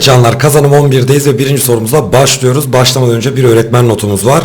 Evet canlar kazanım 11'deyiz ve birinci sorumuza başlıyoruz. Başlamadan önce bir öğretmen notumuz var.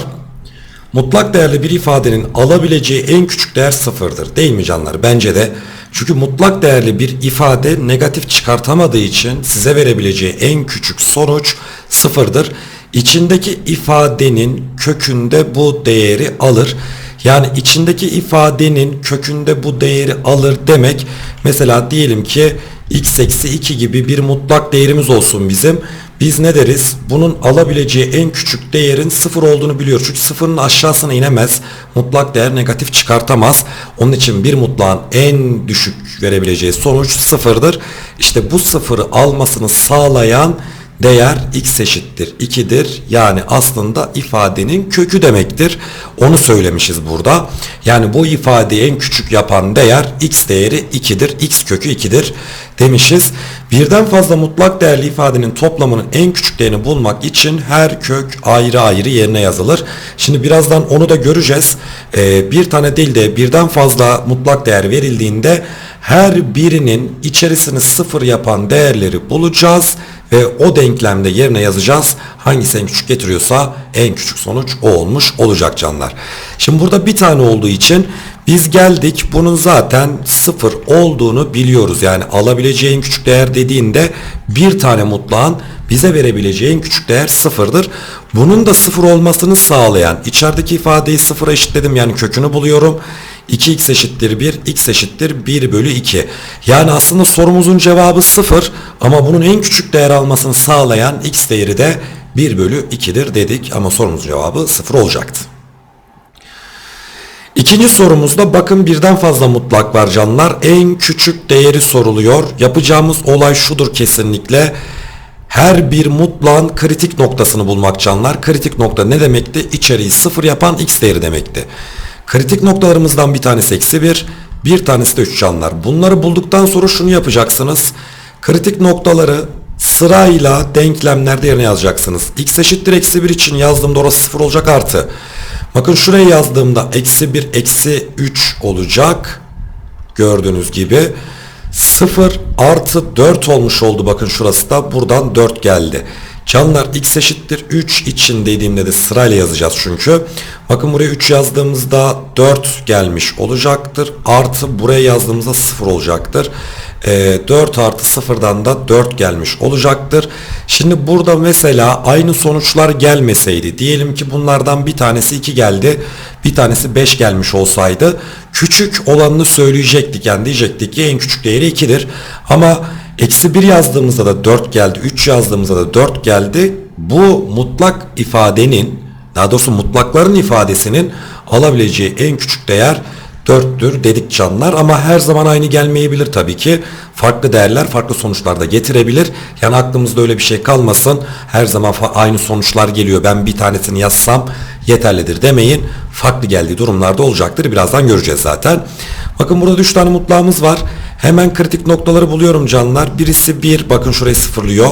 Mutlak değerli bir ifadenin alabileceği en küçük değer sıfırdır. Değil mi canlar? Bence de. Çünkü mutlak değerli bir ifade negatif çıkartamadığı için size verebileceği en küçük sonuç sıfırdır. İçindeki ifadenin kökünde bu değeri alır. Yani içindeki ifadenin kökünde bu değeri alır demek mesela diyelim ki x eksi 2 gibi bir mutlak değerimiz olsun bizim. Biz ne deriz? Bunun alabileceği en küçük değerin sıfır olduğunu biliyor. Çünkü sıfırın aşağısına inemez. Mutlak değer negatif çıkartamaz. Onun için bir mutlağın en düşük verebileceği sonuç sıfırdır. İşte bu sıfırı almasını sağlayan değer x eşittir 2'dir. Yani aslında ifadenin kökü demektir. Onu söylemişiz burada. Yani bu ifadeyi en küçük yapan değer x değeri 2'dir. x kökü 2'dir demişiz. Birden fazla mutlak değerli ifadenin toplamının en küçük değerini bulmak için her kök ayrı ayrı yerine yazılır. Şimdi birazdan onu da göreceğiz. Ee, bir tane değil de birden fazla mutlak değer verildiğinde her birinin içerisini sıfır yapan değerleri bulacağız ve o denklemde yerine yazacağız. Hangisi en küçük getiriyorsa en küçük sonuç o olmuş olacak canlar. Şimdi burada bir tane olduğu için biz geldik bunun zaten sıfır olduğunu biliyoruz. Yani alabileceği küçük değer dediğinde bir tane mutlağın bize verebileceği küçük değer sıfırdır. Bunun da sıfır olmasını sağlayan içerideki ifadeyi sıfıra eşitledim yani kökünü buluyorum. 2x eşittir 1, x eşittir 1 bölü 2. Yani aslında sorumuzun cevabı 0 ama bunun en küçük değer almasını sağlayan x değeri de 1 bölü 2'dir dedik ama sorumuzun cevabı 0 olacaktı. İkinci sorumuzda bakın birden fazla mutlak var canlar. En küçük değeri soruluyor. Yapacağımız olay şudur kesinlikle. Her bir mutlağın kritik noktasını bulmak canlar. Kritik nokta ne demekti? İçeriği sıfır yapan x değeri demekti. Kritik noktalarımızdan bir tanesi eksi 1, bir tanesi de 3 canlar. Bunları bulduktan sonra şunu yapacaksınız. Kritik noktaları sırayla denklemlerde yerine yazacaksınız. x eşittir eksi 1 için yazdığımda orası 0 olacak artı. Bakın şuraya yazdığımda eksi 1 eksi 3 olacak. Gördüğünüz gibi 0 artı 4 olmuş oldu. Bakın şurası da buradan 4 geldi. Canlar x eşittir 3 için dediğimde de sırayla yazacağız çünkü. Bakın buraya 3 yazdığımızda 4 gelmiş olacaktır. Artı buraya yazdığımızda 0 olacaktır. E, 4 artı 0'dan da 4 gelmiş olacaktır. Şimdi burada mesela aynı sonuçlar gelmeseydi. Diyelim ki bunlardan bir tanesi 2 geldi. Bir tanesi 5 gelmiş olsaydı. Küçük olanını söyleyecektik. Yani diyecektik ki en küçük değeri 2'dir. Ama Eksi 1 yazdığımızda da 4 geldi. 3 yazdığımızda da 4 geldi. Bu mutlak ifadenin daha doğrusu mutlakların ifadesinin alabileceği en küçük değer 4'tür dedik canlar ama her zaman aynı gelmeyebilir tabii ki. Farklı değerler farklı sonuçlar da getirebilir. Yani aklımızda öyle bir şey kalmasın. Her zaman aynı sonuçlar geliyor. Ben bir tanesini yazsam yeterlidir demeyin. Farklı geldiği durumlarda olacaktır. Birazdan göreceğiz zaten. Bakın burada 3 tane mutlağımız var. Hemen kritik noktaları buluyorum canlar. Birisi 1 bakın şurayı sıfırlıyor.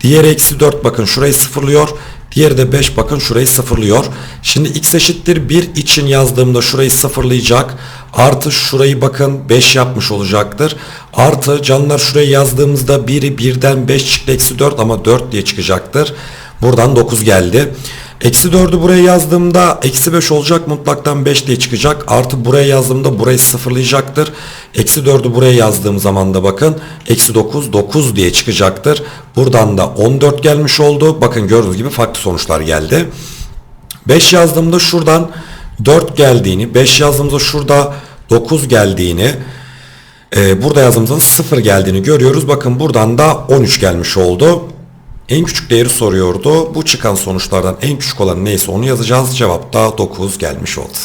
Diğeri eksi 4 bakın şurayı sıfırlıyor. Diğeri de 5 bakın şurayı sıfırlıyor. Şimdi x eşittir 1 için yazdığımda şurayı sıfırlayacak. Artı şurayı bakın 5 yapmış olacaktır. Artı canlar şuraya yazdığımızda 1'i 1'den 5 çıktı eksi 4 ama 4 diye çıkacaktır. Buradan 9 geldi. Eksi 4'ü buraya yazdığımda eksi 5 olacak mutlaktan 5 diye çıkacak. Artı buraya yazdığımda burayı sıfırlayacaktır. Eksi 4'ü buraya yazdığım zaman da bakın eksi 9 9 diye çıkacaktır. Buradan da 14 gelmiş oldu. Bakın gördüğünüz gibi farklı sonuçlar geldi. 5 yazdığımda şuradan 4 geldiğini 5 yazdığımda şurada 9 geldiğini e, burada yazdığımızda 0 geldiğini görüyoruz. Bakın buradan da 13 gelmiş oldu. En küçük değeri soruyordu. Bu çıkan sonuçlardan en küçük olan neyse onu yazacağız. Cevap da 9 gelmiş oldu.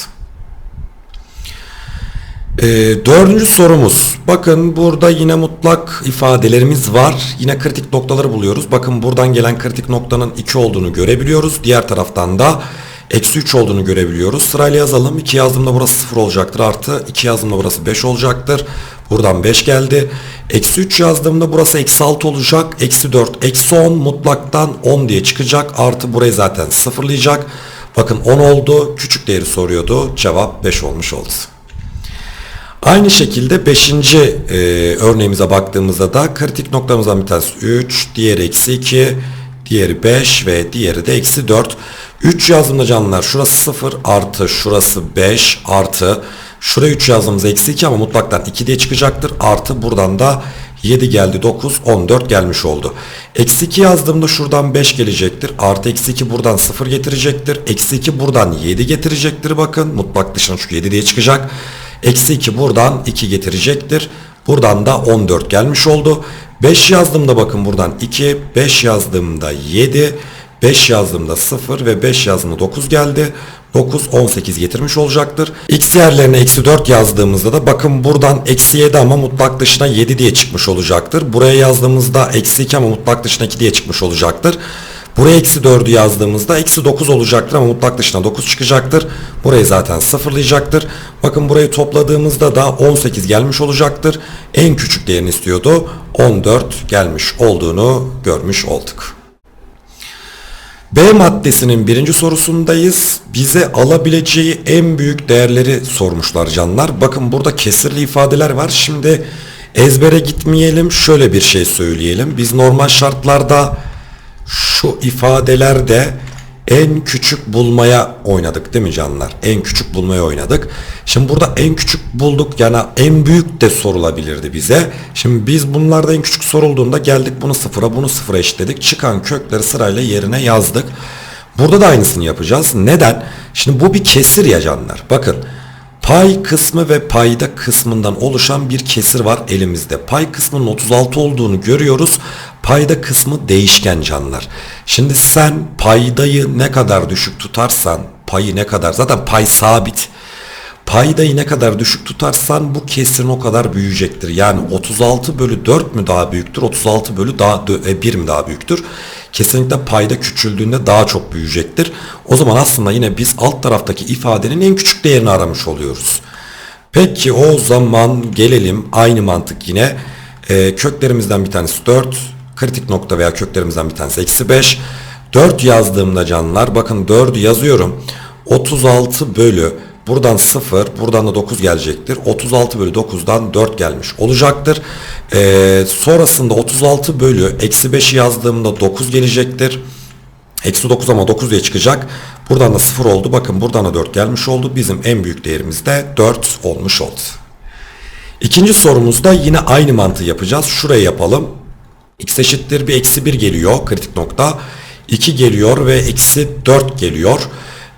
Ee, dördüncü sorumuz. Bakın burada yine mutlak ifadelerimiz var. Yine kritik noktaları buluyoruz. Bakın buradan gelen kritik noktanın 2 olduğunu görebiliyoruz. Diğer taraftan da eksi 3 olduğunu görebiliyoruz. Sırayla yazalım. 2 yazdığımda burası 0 olacaktır. Artı 2 yazdığımda burası 5 olacaktır. Buradan 5 geldi. Eksi 3 yazdığımda burası eksi 6 olacak. Eksi 4, eksi 10 mutlaktan 10 diye çıkacak. Artı burayı zaten sıfırlayacak. Bakın 10 oldu. Küçük değeri soruyordu. Cevap 5 olmuş oldu. Aynı şekilde 5. örneğimize baktığımızda da kritik noktamızdan bir tanesi 3, diğeri eksi 2, diğeri 5 ve diğeri de eksi 4. 3 yazdığımda canlılar şurası 0 artı şurası 5 artı şuraya 3 yazdığımız eksi 2 ama mutlaktan 2 diye çıkacaktır. Artı buradan da 7 geldi 9 14 gelmiş oldu. Eksi 2 yazdığımda şuradan 5 gelecektir. Artı eksi 2 buradan 0 getirecektir. Eksi 2 buradan 7 getirecektir bakın. Mutlak dışına çünkü 7 diye çıkacak. Eksi 2 buradan 2 getirecektir. Buradan da 14 gelmiş oldu. 5 yazdığımda bakın buradan 2, 5 yazdığımda 7, 5 yazdığımda 0 ve 5 yazdığımda 9 geldi. 9, 18 getirmiş olacaktır. X yerlerine eksi 4 yazdığımızda da bakın buradan eksi 7 ama mutlak dışına 7 diye çıkmış olacaktır. Buraya yazdığımızda eksi 2 ama mutlak dışına 2 diye çıkmış olacaktır. Buraya eksi 4'ü yazdığımızda eksi 9 olacaktır ama mutlak dışına 9 çıkacaktır. Burayı zaten sıfırlayacaktır. Bakın burayı topladığımızda da 18 gelmiş olacaktır. En küçük değerini istiyordu. 14 gelmiş olduğunu görmüş olduk. B maddesinin birinci sorusundayız. Bize alabileceği en büyük değerleri sormuşlar canlar. Bakın burada kesirli ifadeler var. Şimdi ezbere gitmeyelim. Şöyle bir şey söyleyelim. Biz normal şartlarda şu ifadelerde en küçük bulmaya oynadık değil mi canlar? En küçük bulmaya oynadık. Şimdi burada en küçük bulduk yani en büyük de sorulabilirdi bize. Şimdi biz bunlarda en küçük sorulduğunda geldik bunu sıfıra bunu sıfıra eşitledik. Çıkan kökleri sırayla yerine yazdık. Burada da aynısını yapacağız. Neden? Şimdi bu bir kesir ya canlar. Bakın pay kısmı ve payda kısmından oluşan bir kesir var elimizde. Pay kısmının 36 olduğunu görüyoruz. Payda kısmı değişken canlar. Şimdi sen paydayı ne kadar düşük tutarsan payı ne kadar zaten pay sabit. Paydayı ne kadar düşük tutarsan bu kesirin o kadar büyüyecektir. Yani 36 bölü 4 mü daha büyüktür? 36 bölü daha 1 mi daha büyüktür? Kesinlikle payda küçüldüğünde daha çok büyüyecektir. O zaman aslında yine biz alt taraftaki ifadenin en küçük değerini aramış oluyoruz. Peki o zaman gelelim aynı mantık yine. Ee, köklerimizden bir tanesi 4. Kritik nokta veya köklerimizden bir tanesi eksi 5. 4 yazdığımda canlılar bakın 4'ü yazıyorum. 36 bölü Buradan 0, buradan da 9 gelecektir. 36 bölü 9'dan 4 gelmiş olacaktır. Ee, sonrasında 36 bölü eksi 5'i yazdığımda 9 gelecektir. Eksi 9 ama 9 diye çıkacak. Buradan da 0 oldu. Bakın buradan da 4 gelmiş oldu. Bizim en büyük değerimiz de 4 olmuş oldu. İkinci sorumuzda yine aynı mantığı yapacağız. Şuraya yapalım. X eşittir bir eksi 1 geliyor kritik nokta. 2 geliyor ve eksi 4 geliyor.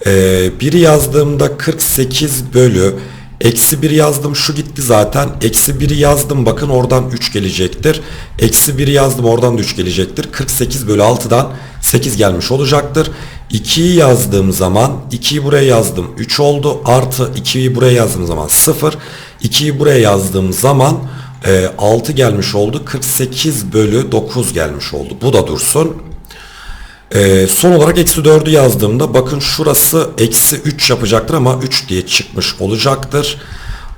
Ee, biri yazdığımda 48 bölü eksi 1 yazdım şu gitti zaten. Eksi 1'i yazdım bakın oradan 3 gelecektir. Eksi 1'i yazdım oradan da 3 gelecektir. 48 bölü 6'dan 8 gelmiş olacaktır. 2'yi yazdığım zaman 2'yi buraya yazdım 3 oldu. Artı 2'yi buraya yazdığım zaman 0. 2'yi buraya yazdığım zaman e, 6 gelmiş oldu. 48 bölü 9 gelmiş oldu. Bu da dursun. Ee, son olarak eksi 4'ü yazdığımda bakın şurası eksi 3 yapacaktır ama 3 diye çıkmış olacaktır.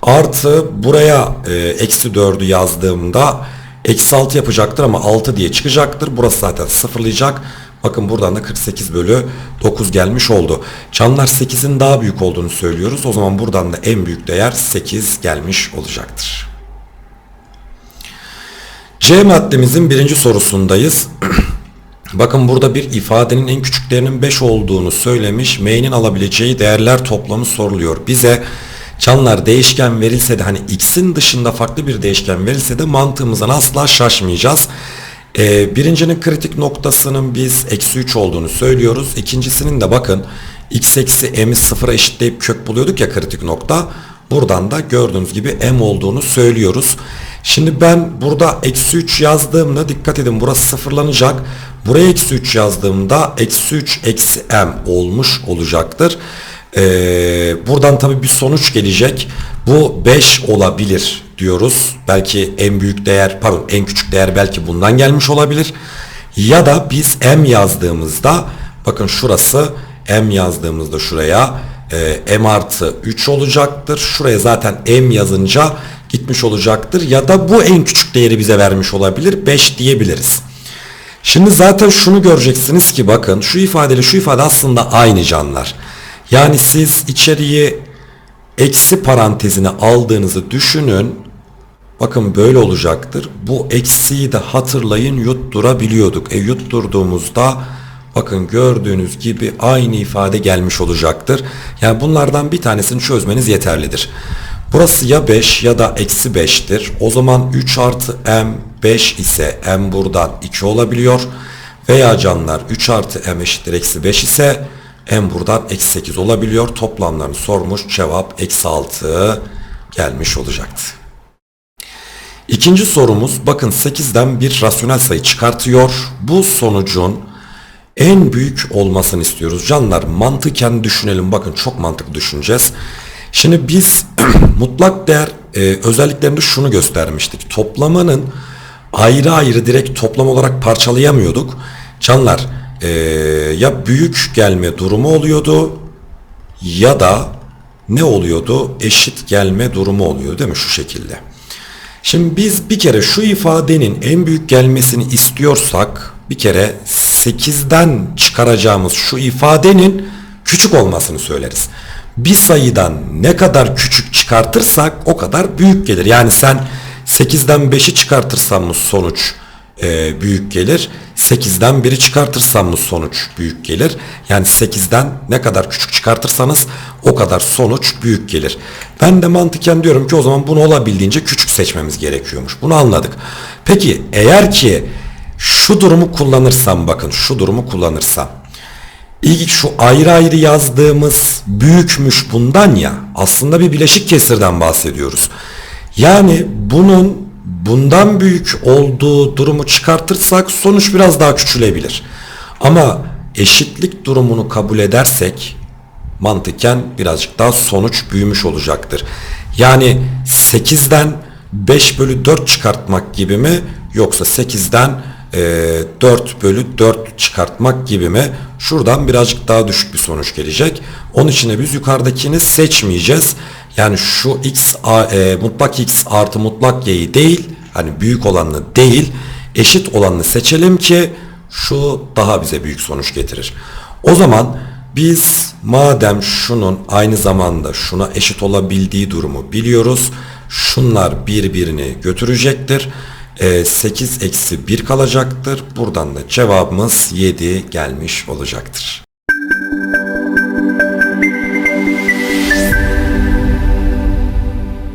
Artı buraya e, eksi 4'ü yazdığımda eksi 6 yapacaktır ama 6 diye çıkacaktır. Burası zaten sıfırlayacak. Bakın buradan da 48 bölü 9 gelmiş oldu. Canlar 8'in daha büyük olduğunu söylüyoruz. O zaman buradan da en büyük değer 8 gelmiş olacaktır. C maddemizin birinci sorusundayız. Bakın burada bir ifadenin en küçük değerinin 5 olduğunu söylemiş. M'nin alabileceği değerler toplamı soruluyor. Bize canlar değişken verilse de hani x'in dışında farklı bir değişken verilse de mantığımızdan asla şaşmayacağız. Ee, birincinin kritik noktasının biz eksi 3 olduğunu söylüyoruz. İkincisinin de bakın x eksi m'i sıfıra eşitleyip kök buluyorduk ya kritik nokta. Buradan da gördüğünüz gibi m olduğunu söylüyoruz. Şimdi ben burada eksi 3 yazdığımda dikkat edin burası sıfırlanacak. Buraya eksi 3 yazdığımda eksi 3 eksi m olmuş olacaktır. Ee, buradan tabi bir sonuç gelecek. Bu 5 olabilir diyoruz. Belki en büyük değer pardon en küçük değer belki bundan gelmiş olabilir. Ya da biz m yazdığımızda bakın şurası m yazdığımızda şuraya e, m artı 3 olacaktır. Şuraya zaten m yazınca gitmiş olacaktır. Ya da bu en küçük değeri bize vermiş olabilir. 5 diyebiliriz. Şimdi zaten şunu göreceksiniz ki bakın şu ifadeyle şu ifade aslında aynı canlar. Yani siz içeriği eksi parantezine aldığınızı düşünün. Bakın böyle olacaktır. Bu eksiği de hatırlayın yutturabiliyorduk. E yutturduğumuzda bakın gördüğünüz gibi aynı ifade gelmiş olacaktır. Yani bunlardan bir tanesini çözmeniz yeterlidir. Burası ya 5 ya da eksi 5'tir. O zaman 3 artı m 5 ise m buradan 2 olabiliyor. Veya canlar 3 artı m eşittir eksi 5 ise m buradan eksi 8 olabiliyor. Toplamlarını sormuş cevap eksi 6 gelmiş olacaktı. İkinci sorumuz bakın 8'den bir rasyonel sayı çıkartıyor. Bu sonucun en büyük olmasını istiyoruz. Canlar mantıken düşünelim bakın çok mantıklı düşüneceğiz. Şimdi biz mutlak değer e, özelliklerinde şunu göstermiştik. Toplamanın ayrı ayrı direkt toplam olarak parçalayamıyorduk. Canlar e, ya büyük gelme durumu oluyordu ya da ne oluyordu? Eşit gelme durumu oluyor değil mi şu şekilde? Şimdi biz bir kere şu ifadenin en büyük gelmesini istiyorsak bir kere 8'den çıkaracağımız şu ifadenin küçük olmasını söyleriz. Bir sayıdan ne kadar küçük çıkartırsak o kadar büyük gelir. Yani sen 8'den 5'i çıkartırsan mı sonuç e, büyük gelir. 8'den 1'i çıkartırsan mı sonuç büyük gelir. Yani 8'den ne kadar küçük çıkartırsanız o kadar sonuç büyük gelir. Ben de mantıken diyorum ki o zaman bunu olabildiğince küçük seçmemiz gerekiyormuş. Bunu anladık. Peki eğer ki şu durumu kullanırsam bakın şu durumu kullanırsam İlk şu ayrı ayrı yazdığımız büyükmüş bundan ya aslında bir bileşik kesirden bahsediyoruz. Yani bunun bundan büyük olduğu durumu çıkartırsak sonuç biraz daha küçülebilir. Ama eşitlik durumunu kabul edersek mantıken birazcık daha sonuç büyümüş olacaktır. Yani 8'den 5 bölü 4 çıkartmak gibi mi yoksa 8'den e, 4 bölü 4 çıkartmak gibi mi? Şuradan birazcık daha düşük bir sonuç gelecek. Onun için de biz yukarıdakini seçmeyeceğiz. Yani şu x e, mutlak x artı mutlak y'yi değil hani büyük olanını değil eşit olanını seçelim ki şu daha bize büyük sonuç getirir. O zaman biz madem şunun aynı zamanda şuna eşit olabildiği durumu biliyoruz. Şunlar birbirini götürecektir. E, 8 eksi 1 kalacaktır. Buradan da cevabımız 7 gelmiş olacaktır.